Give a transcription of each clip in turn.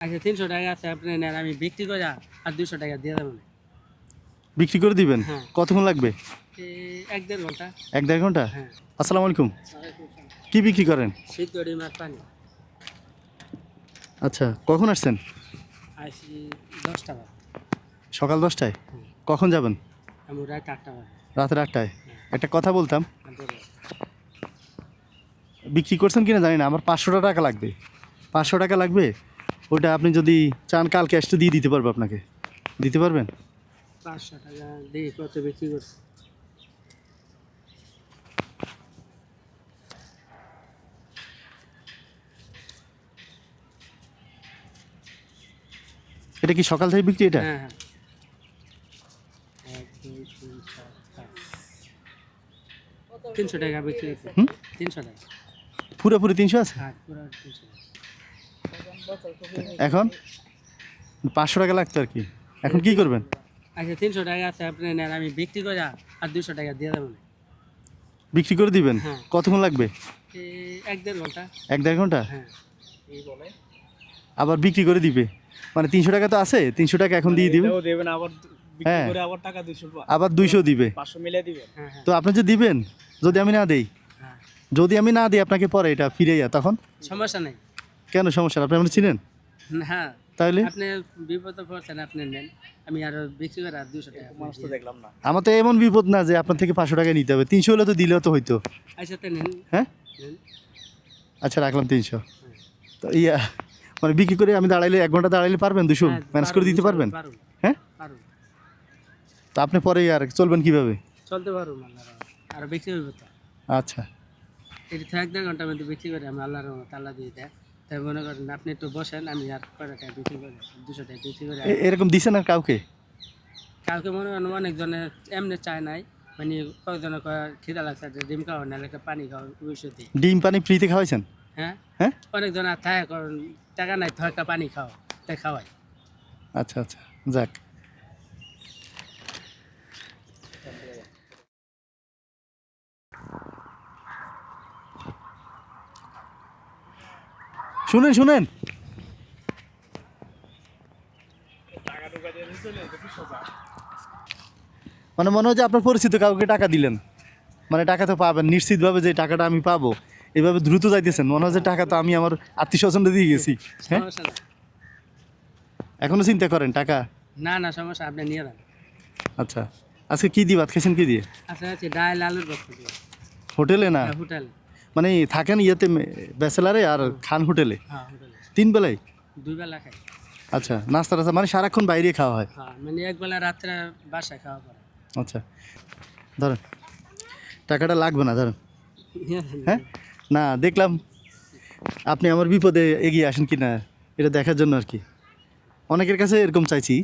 আচ্ছা তিনশো টাকা আছে আপনি নেন আমি বিক্রি করে আর দুশো টাকা দিয়ে দেবেন বিক্রি করে দিবেন? হ্যাঁ। কতক্ষণ লাগবে? এক দেড় ঘণ্টা। এক দেড় ঘণ্টা? হ্যাঁ। আসসালামু আলাইকুম। কি বিক্রি করেন? করে মাছ পানি। আচ্ছা কখন আসছেন? আসি দশটা বাজে। সকাল দশটায়? হুম। কখন যাবেন? আমি রাত আটটা বাজে। রাতের আটটায়? একটা কথা বলতাম। দেবো। বিক্রি করছেন কিনা জানি না আমার পাঁচশো টাকা লাগবে। পাঁচশো টাকা লাগবে? ওটা আপনি যদি চান কাল ক্যাশটা দিয়ে দিতে পারব আপনাকে। দিতে পারবেন? পাঁচশো টাকা দেখি কত বিক্রি করছে? এটা কি সকাল থেকে বিক্রি এটা? হ্যাঁ হ্যাঁ। তিনশো টাকা বিক্রি? তিনশো টাকা। পুরোপুরি তিনশো আছে? হ্যাঁ পুরো তিনশো এখন? পাঁচশো টাকা লাগতো আর কি। এখন কি করবেন? আচ্ছা তিনশো টাকা আছে আপনি নেন আমি বিক্রি করে আর দুশো টাকা দিয়ে দেবেন বিক্রি করে দিবেন? হ্যাঁ। কতক্ষণ লাগবে? এক দেড় ঘণ্টা। এক দেড় ঘণ্টা? হ্যাঁ। আবার বিক্রি করে দিবে? মানে তিনশো টাকা তো আছে তিনশো টাকা এখন দিয়ে দিবে? আবার হ্যাঁ। আবার টাকা দুইশো আবার দুইশো দিবে? পাঁচশো মিলে দিবেন হ্যাঁ তো আপনি যে দিবেন যদি আমি না দেই? যদি আমি না দিই আপনাকে পরে এটা ফিরে যা তখন? সমস্যা নেই। কেন সমস্যা আপনি আপনি চিনেন? হ্যাঁ। তাহলে? আপনি বিপদে পড়ছেন আপনি নেন। আমি আরও বিক্রি করে আর দুশো টাকা মানুষ তো দেখলাম না। আমার তো এমন বিপদ না যে আপনার থেকে পাঁচশো টাকা নিতে হবে। তিনশো হলে তো দিলেও তো হইতো। আচ্ছা তো নেন। হ্যাঁ? আচ্ছা রাখলাম তিনশো। তো ইয়া মানে বিক্রি করে আমি দাঁড়াইলে এক ঘণ্টা দাঁড়াইলে পারবেন দুশো? ম্যানেজ করে দিতে পারবেন? হ্যাঁ? তো আপনি পরে আর চলবেন কীভাবে? চলতে পারুন আল্লাহর আর বিক্রি হইব তো। আচ্ছা। এটি এক দেড় ঘণ্টার মধ্যে বিক্রি করে আমি আল্লাহর আল্লাহ দিয়ে দেয়। তাই মনে করেন আপনি একটু বসেন আমি আর কয়টা টাকা বিক্রি করে? দুশো টাকা বিক্রি করে। এ- এরকম দিছেন আর কাউকে? কাউকে মনে করেন অনেকজনে এমনি চায় নাই মানে কয়েকজনে কয় খিদা লাগছে ডিম খাওয়া নাহলে একটা পানি খাওয়া দিই ডিম পানি ফ্রিতে খাওয়াইছেন? হ্যাঁ? হ্যাঁ? অনেকজন আর থাকে করেন টাকা নাই তো একটা পানি খাও তাই খাওয়াই আচ্ছা আচ্ছা যাক। শুনেন শুনেন। মানে মনে হয় যে আপনার পরিচিত কাউকে টাকা দিলেন। মানে টাকা তো পাবেন নিশ্চিতভাবে যে টাকাটা আমি পাবো। এভাবে দ্রুত যাইতেছেন মনে হয় যে টাকা তো আমি আমার আত্মীয় স্বজনটা দিয়ে গেছি। হ্যাঁ? এখনও চিন্তা করেন টাকা? না না সমস্যা আপনি নিয়ে যান। আচ্ছা। আজকে কি দিয়ে ভাত খেয়েছেন কি দিয়ে? আচ্ছা আচ্ছা ডাল আলুর হোটেলে না? হোটেল। মানে থাকেন ইয়েতে ব্যাচেলারে আর খান হোটেলে? হ্যাঁ হোটেলে। তিন বেলায়? দুই বেলা খাই। আচ্ছা নাস্তা টাস্তা মানে সারাক্ষণ বাইরে খাওয়া হয়? হ্যাঁ মানে এক বেলা রাত্রে বাসায় খাওয়া পড়ে আচ্ছা ধরেন টাকাটা লাগবে না ধরেন। হ্যাঁ? না দেখলাম আপনি আমার বিপদে এগিয়ে আসেন কি না এটা দেখার জন্য আর কি। অনেকের কাছে এরকম চাইছি।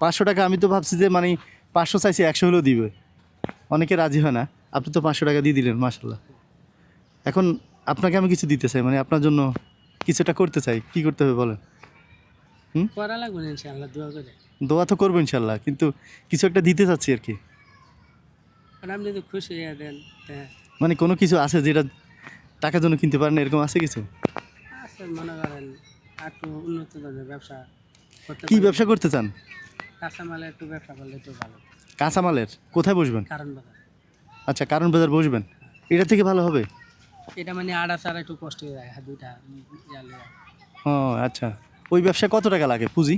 পাঁচশো টাকা আমি তো ভাবছি যে মানে পাঁচশো চাইছি একশো হলেও দিবে। অনেকে রাজি হয় না। আপনি তো পাঁচশো টাকা দিয়ে দিলেন মাসাল্লাহ এখন আপনাকে আমি কিছু দিতে চাই মানে আপনার জন্য কিছুটা করতে চাই। কি করতে হবে বলেন? করা লাগবে ইনশাআল্লাহ দোয়া করে। দোয়া তো করব ইনশাল্লাহ কিন্তু কিছু একটা দিতে চাচ্ছি আর কি। আপনি তো খুশি হয়ে দেন মানে কোনো কিছু আছে যেটা টাকার জন্য কিনতে পারেন এরকম আছে কিছু? মনে করেন একটু উন্নত ধরনের ব্যবসা কি ব্যবসা করতে চান? কাঁচামালের একটু ব্যবসা করলে একটু ভালো। কাঁচামালের কোথায় বসবেন? কারণ বাজার। আচ্ছা কারণ বাজার বসবেন? এটা থেকে ভালো হবে? এটা মানে আড়া ছাড়া একটু কষ্ট হয়ে যায় দুইটা জালে ও আচ্ছা। ওই ব্যবসা কত টাকা লাগে পুঁজি?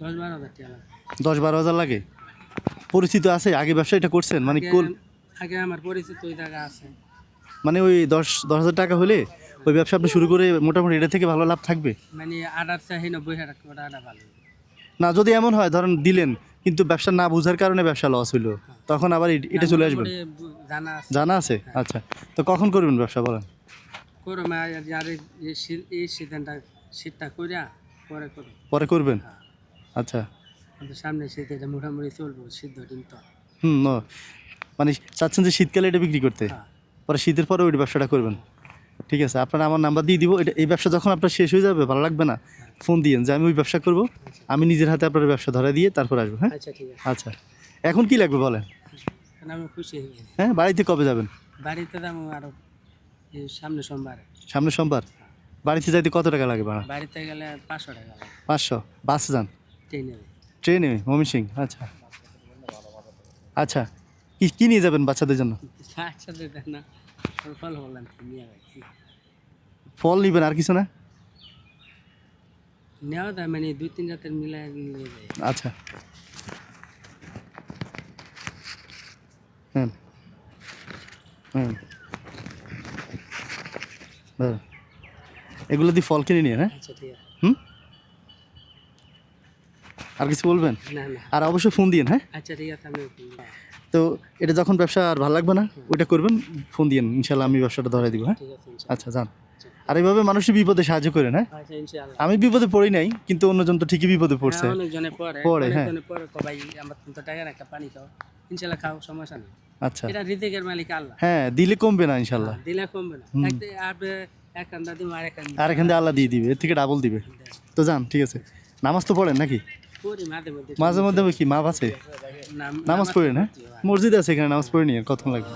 দশ বারো হাজার টাকা। দশ বারো হাজার লাগে? পরিচিত আছে? আগে ব্যবসা এটা করছেন? মানে আগে- আগে আমার পরিচিত ওই জায়গা আছে। মানে ওই দশ দশ হাজার টাকা হলে ওই ব্যবসা আপনি শুরু করে মোটামুটি এটা থেকে ভালো লাভ থাকবে? মানে আড়ার চাহি নব্বই হাজার টাকা ভালো। না যদি এমন হয় ধরেন দিলেন কিন্তু ব্যবসা না বোঝার কারণে ব্যবসা লস হইল। তখন আবার এটা চলে আসবেন জানা আছে। আচ্ছা। তো কখন করবেন ব্যবসা বলেন? পরে করো। পরে করবেন? আচ্ছা। সামনে শীত এটা মোটামুটি চলবো সিদ্ধ ডিম তো। হুম মানে চাচ্ছেন যে শীতকালে এটা বিক্রি করতে? হ্যাঁ। পরে শীতের পরে ওই ব্যবসাটা করবেন? ঠিক আছে আপনারা আমার নাম্বার দিয়ে দিব। এটা এই ব্যবসা যখন আপনার শেষ হয়ে যাবে ভালো লাগবে না ফোন দিয়েন যে আমি ওই ব্যবসা করব। আমি নিজের হাতে আপনার ব্যবসা ধরা দিয়ে তারপর আসব হ্যাঁ? আচ্ছা ঠিক আছে। আচ্ছা এখন কি লাগবে বলেন? আমি খুশি হ্যাঁ বাড়িতে কবে যাবেন? বাড়িতে যাব আরও সামনে সোমবার। সামনে সোমবার? বাড়িতে যাইতে কত টাকা লাগে ভাড়া? বাড়িতে গেলে পাঁচশো টাকা পাঁচশো? বাসে যান? ট্রেনে। ট্রেনে? মমি ময়মনসিং আচ্ছা। আচ্ছা কি কী নিয়ে যাবেন বাচ্চাদের জন্য? না ফল নিবেন আর কিছু না? নেওয়া যায় মানে দুই তিন রাতের নিয়ে যায়। আচ্ছা। হ্যাঁ হ্যাঁ এগুলো দিয়ে ফল কিনে নিয়ে হ্যাঁ? আচ্ছা ঠিক আছে। হুম? আর কিছু বলবেন? না না। আর অবশ্যই ফোন দিয়েন হ্যাঁ? আচ্ছা ঠিক আছে আমি তো এটা যখন ব্যবসা আর ভালো লাগবে না ওইটা করবেন ফোন দিয়েন ইনশাল্লাহ আমি ব্যবসাটা ধরাই দিব হ্যাঁ। আচ্ছা যান। আর এইভাবে মানুষের বিপদে সাহায্য করেন হ্যাঁ আচ্ছা আমি বিপদে পড়ি নাই কিন্তু অন্যজন তো ঠিকই বিপদে পড়ছে। হ্যাঁ, পড়ে, হ্যাঁ। না পানি খাও। সমস্যা নেই। আচ্ছা। এটা রিজিকের মালিক আল্লাহ। হ্যাঁ দিলে কমবে না ইনশাল্লাহ দিলে কমবে না। একটা আপনি এক কান্দা দিব আর এক কান্দা আর এখান থেকে আল্লাহ দিয়ে দিবে এর থেকে ডাবল দিবে। তো যান ঠিক আছে। নামাজ তো পড়েন নাকি? মাঝে মধ্যে কি মাপ আছে? নামাজ পড়ে না মসজিদ আছে এখানে নামাজ পড়ে নিয়ে কত লাগবে?